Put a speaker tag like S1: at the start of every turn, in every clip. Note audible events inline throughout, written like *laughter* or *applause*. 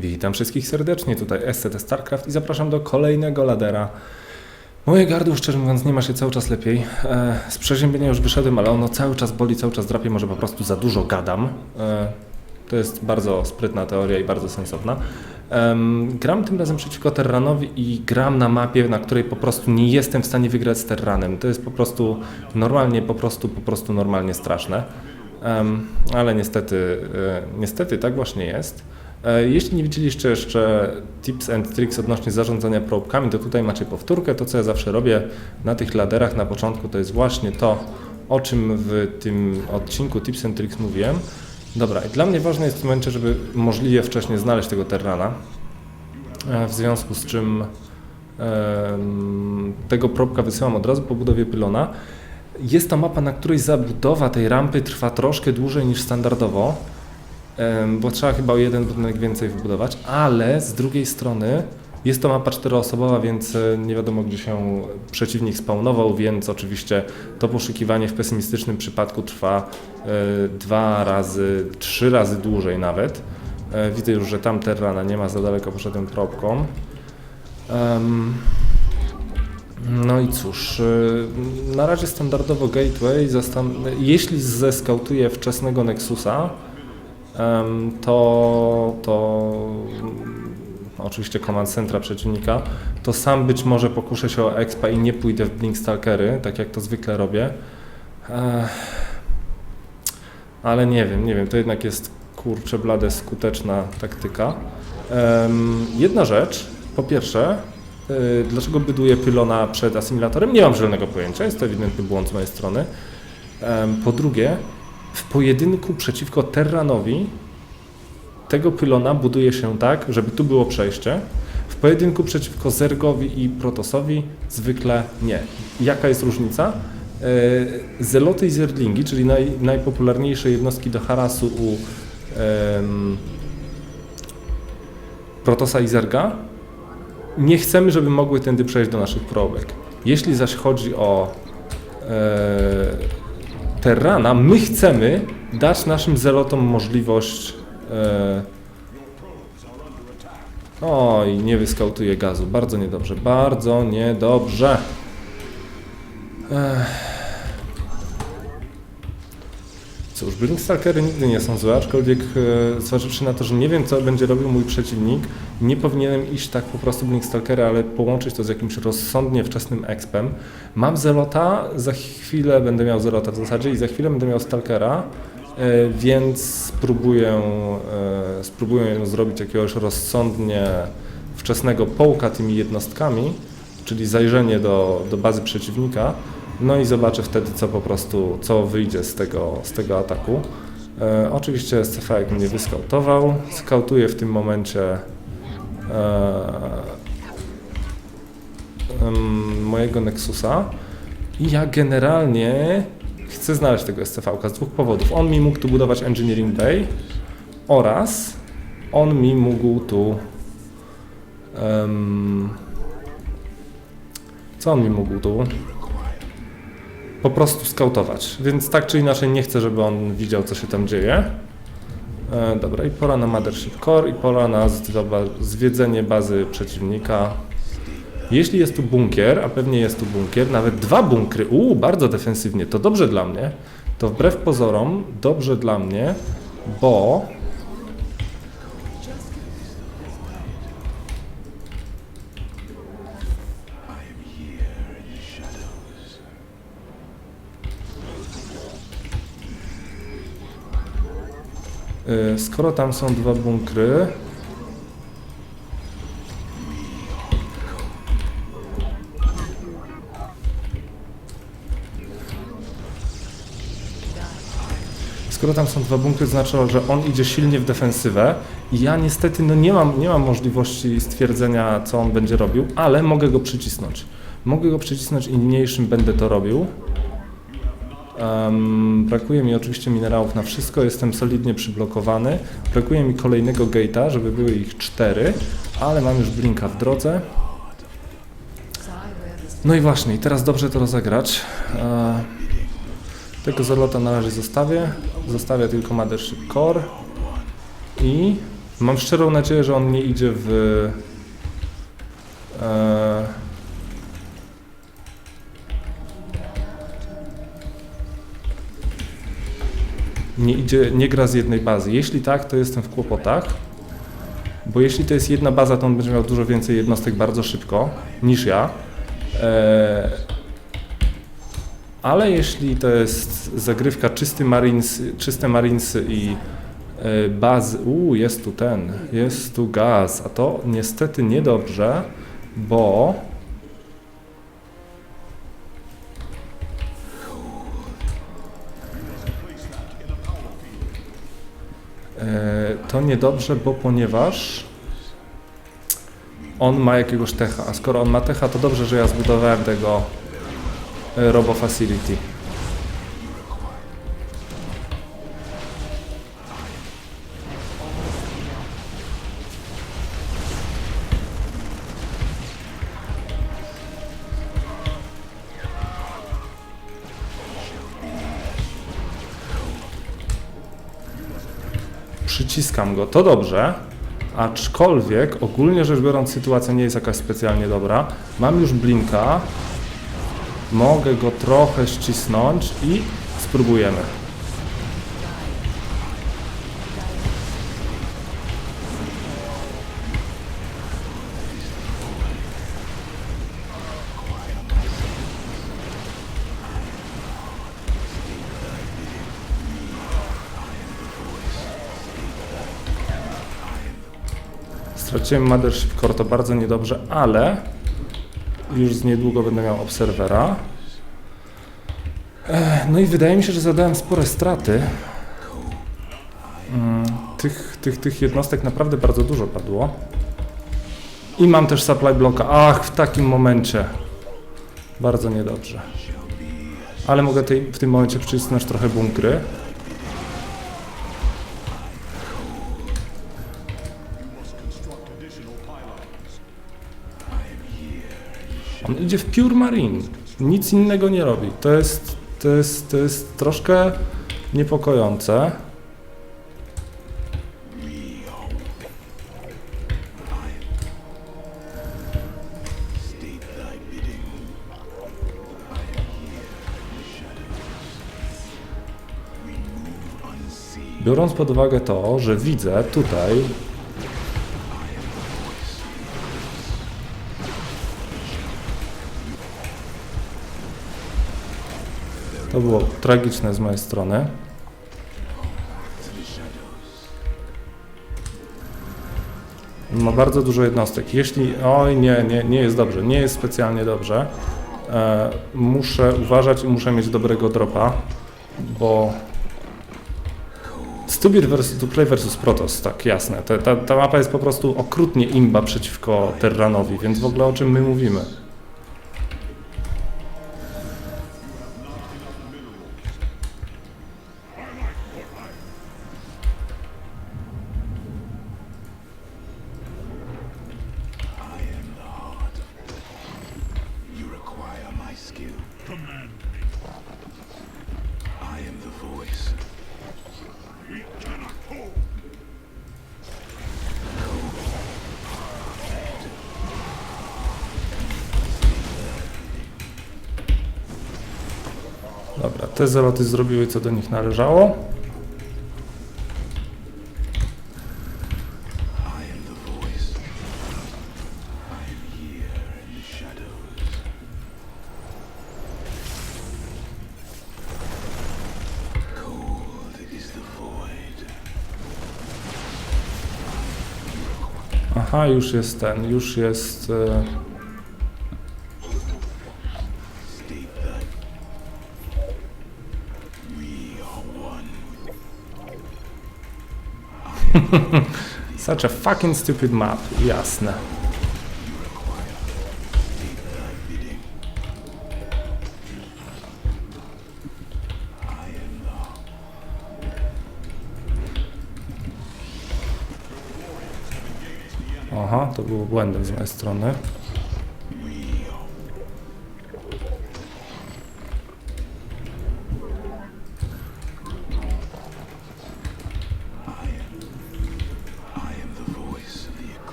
S1: Witam wszystkich serdecznie, tutaj SCT StarCraft i zapraszam do kolejnego ladera. Moje gardło, szczerze mówiąc, nie ma się cały czas lepiej. E, z przeziębienia już wyszedłem, ale ono cały czas boli, cały czas drapie, może po prostu za dużo gadam. E, to jest bardzo sprytna teoria i bardzo sensowna. Em, gram tym razem przeciwko Terranowi i gram na mapie, na której po prostu nie jestem w stanie wygrać z Terranem. To jest po prostu normalnie, po prostu, po prostu normalnie straszne. Em, ale niestety, e, niestety tak właśnie jest. E, Jeśli nie widzieliście jeszcze tips and tricks odnośnie zarządzania probkami, to tutaj macie powtórkę. To, co ja zawsze robię na tych laderach na początku, to jest właśnie to, o czym w tym odcinku tips and tricks mówiłem. Dobra, i dla mnie ważne jest w tym momencie, żeby możliwie wcześnie znaleźć tego Terrana, e, w związku z czym tego probka wysyłam od razu po budowie pylona. Jest to mapa, na której zabudowa tej rampy trwa troszkę dłużej niż standardowo, bo trzeba chyba o jeden budynek więcej wybudować, ale z drugiej strony jest to mapa czteroosobowa, więc e, nie wiadomo gdzie się przeciwnik spawnował, więc oczywiście to poszukiwanie w pesymistycznym przypadku trwa e, dwa razy, trzy razy dłużej nawet. E, Widzę już, że tam Terrana nie ma, za daleko poszedłem probką. Em, no i cóż, na razie standardowo Gateway, jeśli zeskautuję wczesnego Nexusa, to, to oczywiście command centra przeciwnika, to sam być może pokuszę się o expa i nie pójdę w Blink Stalkery, tak jak to zwykle robię. Ale nie wiem, nie wiem, to jednak jest kurczę blade skuteczna taktyka. Jedna rzecz, po pierwsze, y, dlaczego buduję pylona przed asymilatorem? Nie mam zielonego pojęcia, jest to ewidentny błąd z mojej strony. Po drugie, w pojedynku przeciwko Terranowi tego pylona buduje się tak, żeby tu było przejście. W pojedynku przeciwko Zergowi i Protosowi zwykle nie. Jaka jest różnica? E, Zeloty i Zerlingi, czyli naj, najpopularniejsze jednostki do harasu u em, Protosa i Zerga, nie chcemy, żeby mogły tędy przejść do naszych probek. Jeśli zaś chodzi o e, Terrana, my chcemy dać naszym zelotom możliwość. E, oj, nie wyskautuje gazu. Bardzo niedobrze, bardzo niedobrze. Ech. Cóż, Blink Stalkery nigdy nie są złe, aczkolwiek e, zważywszy na to, że nie wiem, co będzie robił mój przeciwnik, nie powinienem iść tak po prostu Blink Stalkery, ale połączyć to z jakimś rozsądnie wczesnym expem. Mam Zelota, za chwilę będę miał Zelota w zasadzie i za chwilę będę miał Stalkera, e, więc spróbuję, e, spróbuję zrobić jakiegoś rozsądnie wczesnego połka tymi jednostkami, czyli zajrzenie do, do bazy przeciwnika, no i zobaczę wtedy, co po prostu, co wyjdzie z tego, z tego ataku. E, oczywiście SCV mnie wyskautował, skautuję w tym momencie e, mojego Nexusa i ja generalnie chcę znaleźć tego SCV z dwóch powodów. On mi mógł tu budować Engineering Bay oraz on mi mógł tu em, co on mi mógł tu? Po prostu skautować. Więc tak czy inaczej nie chcę, żeby on widział, co się tam dzieje. E, dobra, i pora na Mothership Core i pora na zwiedzenie bazy przeciwnika. Jeśli jest tu bunkier, a pewnie jest tu bunkier, nawet dwa bunkry, uuu, bardzo defensywnie, to dobrze dla mnie. To wbrew pozorom dobrze dla mnie, bo skoro tam są dwa bunkry, Skoro tam są dwa bunkry, znaczyło, że on idzie silnie w defensywę ja niestety no nie, mam, nie mam możliwości stwierdzenia, co on będzie robił, ale mogę go przycisnąć. Mogę go przycisnąć i niniejszym będę to robił. Em, brakuje mi oczywiście minerałów na wszystko, jestem solidnie przyblokowany. Brakuje mi kolejnego gate'a, żeby były ich cztery, ale mam już blinka w drodze. No i właśnie, teraz dobrze to rozegrać. E, tego Zerlota na razie zostawię. Zostawię tylko Mothership Core i Mam szczerą nadzieję, że on nie idzie w. E, nie idzie, nie gra z jednej bazy. Jeśli tak, to jestem w kłopotach. Bo jeśli to jest jedna baza, to on będzie miał dużo więcej jednostek bardzo szybko niż ja. E, ale jeśli to jest zagrywka czysty Marines, czyste Marinesy i e, bazy, uuu, jest tu ten, jest tu gaz, a to niestety niedobrze, bo to niedobrze, bo ponieważ on ma jakiegoś techa, a skoro on ma techa, to dobrze, że ja zbudowałem tego e, Robo Facility. Przyciskam go, to dobrze, aczkolwiek ogólnie rzecz biorąc sytuacja nie jest jakaś specjalnie dobra. Mam już blinka, mogę go trochę ścisnąć i spróbujemy. Straciłem Mothership Core, to bardzo niedobrze, ale już z niedługo będę miał Obserwera. No i wydaje mi się, że zadałem spore straty. Mm, Tych, tych, tych jednostek naprawdę bardzo dużo padło. I mam też supply bloka. Ach, w takim momencie. Bardzo niedobrze. Ale mogę tej, w tym momencie przycisnąć trochę bunkry. Idzie w Pure Marine. Nic innego nie robi. To jest, to jest, to jest troszkę niepokojące. Biorąc pod uwagę to, że widzę tutaj To było tragiczne z mojej strony. Ma bardzo dużo jednostek. Jeśli. Oj, nie, nie, nie jest dobrze. Nie jest specjalnie dobrze. E, muszę uważać i muszę mieć dobrego dropa, bo. Stubir versus Duplay versus Protoss, tak jasne. Ta, ta, ta mapa jest po prostu okrutnie imba przeciwko Terranowi, więc w ogóle o czym my mówimy? Dobra, te zaloty zrobiły co do nich należało. Aha, już jest ten, już jest. E, *laughs* such a fucking stupid map, jasne. Aha, to było błędem z mojej strony.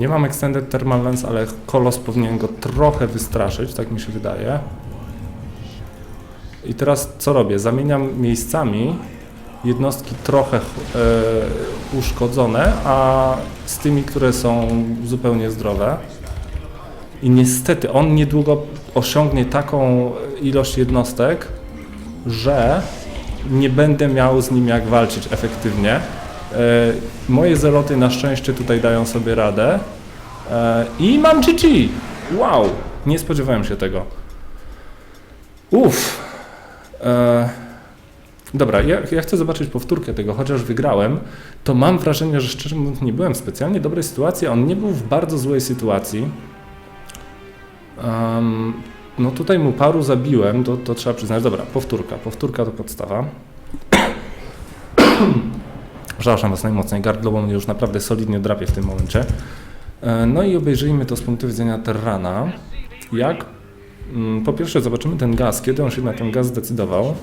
S1: Nie mam Extended Thermal Lens, ale kolos powinien go trochę wystraszyć, tak mi się wydaje. I teraz co robię? Zamieniam miejscami jednostki trochę e, uszkodzone, a z tymi, które są zupełnie zdrowe. I niestety on niedługo osiągnie taką ilość jednostek, że nie będę miał z nim jak walczyć efektywnie. E, moje zeloty na szczęście tutaj dają sobie radę. E, I mam GG! Wow! Nie spodziewałem się tego. Uff. E, dobra, ja, ja chcę zobaczyć powtórkę tego, chociaż wygrałem, to mam wrażenie, że szczerze mówiąc nie byłem w specjalnie dobrej sytuacji, on nie był w bardzo złej sytuacji. Em, no tutaj mu paru zabiłem, to, to trzeba przyznać. Dobra, powtórka. Powtórka to podstawa. Przepraszam Was najmocniej, gardło mnie już naprawdę solidnie drapie w tym momencie. E, No i obejrzyjmy to z punktu widzenia Terrana. Jak? Mm, Po pierwsze zobaczymy ten gaz, kiedy on się na ten gaz zdecydował.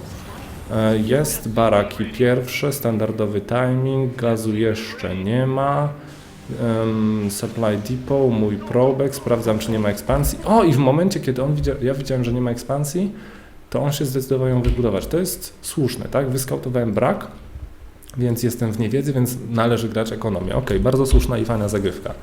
S1: E, Jest baraki pierwsze, standardowy timing, gazu jeszcze nie ma. Supply depot, mój probek, sprawdzam czy nie ma ekspansji. O i w momencie kiedy on widział, ja widziałem, że nie ma ekspansji, to on się zdecydował ją wybudować. To jest słuszne, tak? Wyskautowałem brak, więc jestem w niewiedzy, więc należy grać ekonomię. Ok, bardzo słuszna i fajna zagrywka.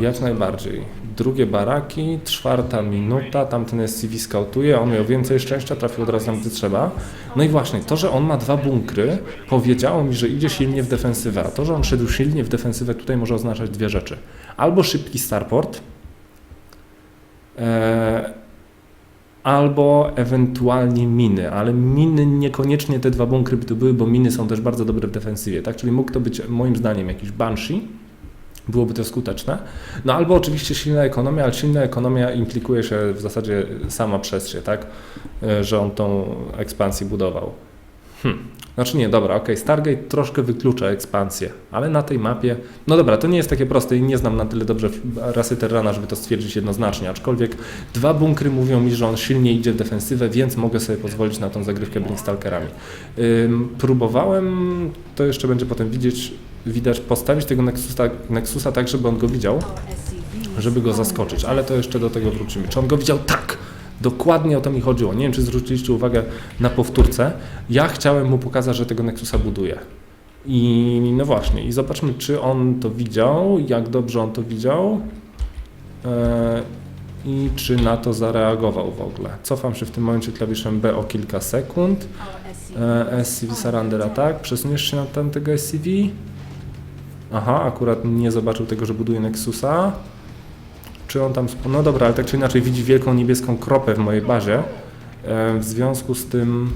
S1: Jak najbardziej. Drugie baraki, czwarta minuta, tamten SCV skautuje, on miał więcej szczęścia, trafił od razu tam, gdzie trzeba. No i właśnie, to, że on ma dwa bunkry, powiedziało mi, że idzie silnie w defensywę, a to, że on szedł silnie w defensywę, tutaj może oznaczać dwie rzeczy. Albo szybki starport, e, albo ewentualnie miny, ale miny niekoniecznie te dwa bunkry by to były, bo miny są też bardzo dobre w defensywie, tak? Czyli mógł to być moim zdaniem jakiś Banshee, byłoby to skuteczne. No albo oczywiście silna ekonomia, ale silna ekonomia implikuje się w zasadzie sama przez się, tak? E, Że on tą ekspansję budował. Hm. Znaczy nie, dobra, okej, Stargate troszkę wyklucza ekspansję, ale na tej mapie, no dobra, to nie jest takie proste i nie znam na tyle dobrze rasy Terrana, żeby to stwierdzić jednoznacznie, aczkolwiek dwa bunkry mówią mi, że on silnie idzie w defensywę, więc mogę sobie pozwolić na tą zagrywkę Blinkstalkerami. Ym, próbowałem, to jeszcze będzie potem widzieć, widać, postawić tego Nexusa, Nexusa tak, żeby on go widział, żeby go zaskoczyć, ale to jeszcze do tego wrócimy. Czy on go widział? Tak! Dokładnie o to mi chodziło. Nie wiem, czy zwróciliście uwagę na powtórce. Ja chciałem mu pokazać, że tego Nexusa buduje. I no właśnie, i zobaczmy, czy on to widział, jak dobrze on to widział e, i czy na to zareagował w ogóle. Cofam się w tym momencie klawiszem B o kilka sekund. E, SCV Surrender Attack. Przesuniesz się na tamtego SCV. Aha, akurat nie zobaczył tego, że buduje Nexusa. Czy on tam. No dobra, ale tak czy inaczej widzi wielką niebieską kropę w mojej bazie. E, w związku z tym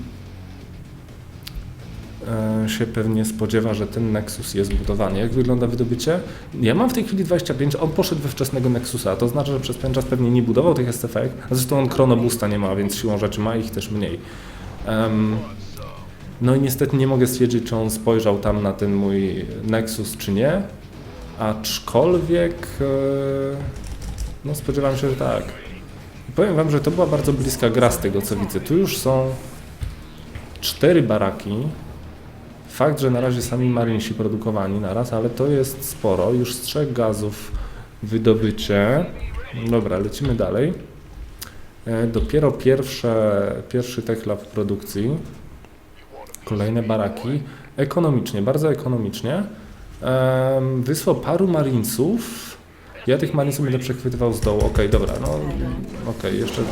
S1: e, się pewnie spodziewa, że ten Nexus jest budowany. Jak wygląda wydobycie? Ja mam w tej chwili 25, on poszedł we wczesnego Nexusa, to znaczy, że przez ten czas pewnie nie budował tych STF, a zresztą on chronobusta nie ma, więc siłą rzeczy ma ich też mniej. Em, no i niestety nie mogę stwierdzić, czy on spojrzał tam na ten mój Nexus, czy nie, aczkolwiek e, no spodziewam się, że tak. Powiem Wam, że to była bardzo bliska gra z tego, co widzę. Tu już są cztery baraki. Fakt, że na razie sami Marinesi produkowani naraz, ale to jest sporo. Już z trzech gazów wydobycie. Dobra, lecimy dalej. E, Dopiero pierwsze, pierwszy techlab w produkcji. Kolejne baraki. Ekonomicznie, bardzo ekonomicznie. Em, Wysłał paru marinesów. Ja tych marinesów będę przechwytywał z dołu. Okej, dobra, no okej, jeszcze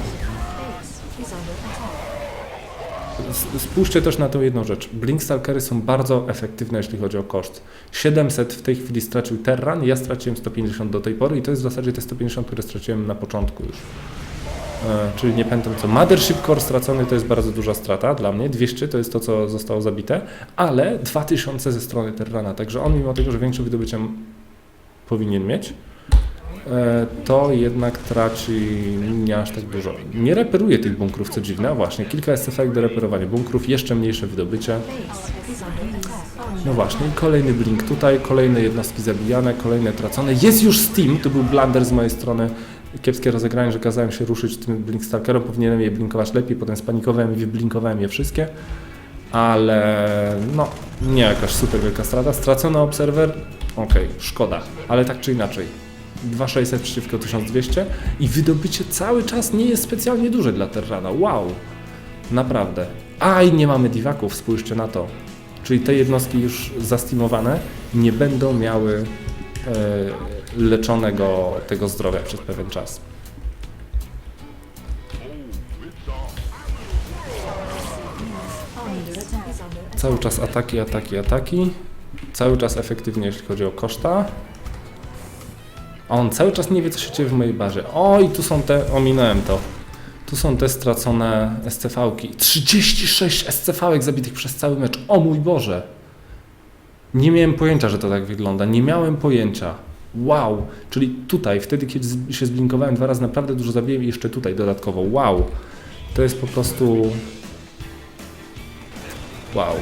S1: S- Spójrzcie też na tą jedną rzecz. Blinkstalkery są bardzo efektywne, jeśli chodzi o koszt. 700 w tej chwili stracił Terran, ja straciłem 150 do tej pory i to jest w zasadzie te 150, które straciłem na początku już. E, czyli nie pamiętam co. Mothership Core stracony to jest bardzo duża strata dla mnie. 200 to jest to, co zostało zabite, ale 2000 ze strony Terrana. Także on, mimo tego, że większe wydobycie powinien mieć, to jednak traci nie aż tak dużo. Nie reperuje tych bunkrów, co dziwne, a właśnie, kilka efekt do reperowania bunkrów, jeszcze mniejsze wydobycie. No właśnie, kolejny blink tutaj, kolejne jednostki zabijane, kolejne tracone. Jest już Steam, to był blunder z mojej strony, kiepskie rozegranie, że kazałem się ruszyć tym Blink Stalkerom, powinienem je blinkować lepiej, potem spanikowałem i wyblinkowałem je wszystkie, ale no, nie jakaś super wielka strata. Stracony obserwer, okej, szkoda, ale tak czy inaczej. 2600 przeciwko 1200 i wydobycie cały czas nie jest specjalnie duże dla Terrana. Wow! Naprawdę. A i nie mamy divaków, spójrzcie na to. Czyli te jednostki już zastimowane nie będą miały e, leczonego tego zdrowia przez pewien czas. Cały czas ataki, ataki, ataki. Cały czas efektywnie, jeśli chodzi o koszta. On cały czas nie wie, co się dzieje w mojej barze. O, i tu są te, ominąłem to. Tu są te stracone SCV-ki. 36 SCV-ek zabitych przez cały mecz. O mój Boże! Nie miałem pojęcia, że to tak wygląda. Nie miałem pojęcia. Wow! Czyli tutaj, wtedy, kiedy się zblinkowałem dwa razy, naprawdę dużo zabiłem i jeszcze tutaj dodatkowo. Wow! To jest po prostu... Wow.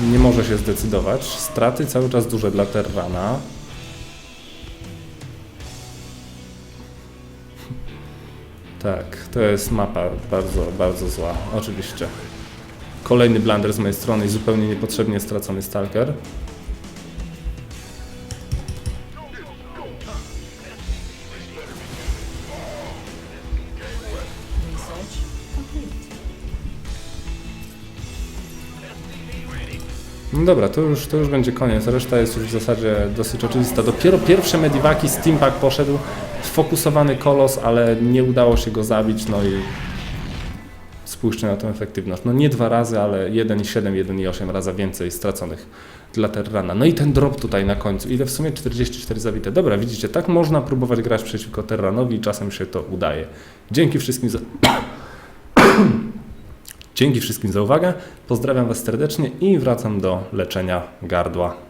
S1: Nie może się zdecydować. Straty cały czas duże dla Terrana. Tak, to jest mapa bardzo, bardzo zła, oczywiście. Kolejny blunder z mojej strony i zupełnie niepotrzebnie stracony Stalker. No dobra, to już, to już będzie koniec. Reszta jest już w zasadzie dosyć oczywista. Dopiero pierwsze mediwaki Steampack poszedł, sfokusowany kolos, ale nie udało się go zabić, no i spójrzcie na tę efektywność. No nie dwa razy, ale 1,7, 1,8 razy więcej straconych dla Terrana. No i ten drop tutaj na końcu. Ile w sumie 44 zabite. Dobra, widzicie, tak można próbować grać przeciwko Terranowi i czasem się to udaje. Dzięki wszystkim za... Dzięki wszystkim za uwagę. Pozdrawiam Was serdecznie i wracam do leczenia gardła.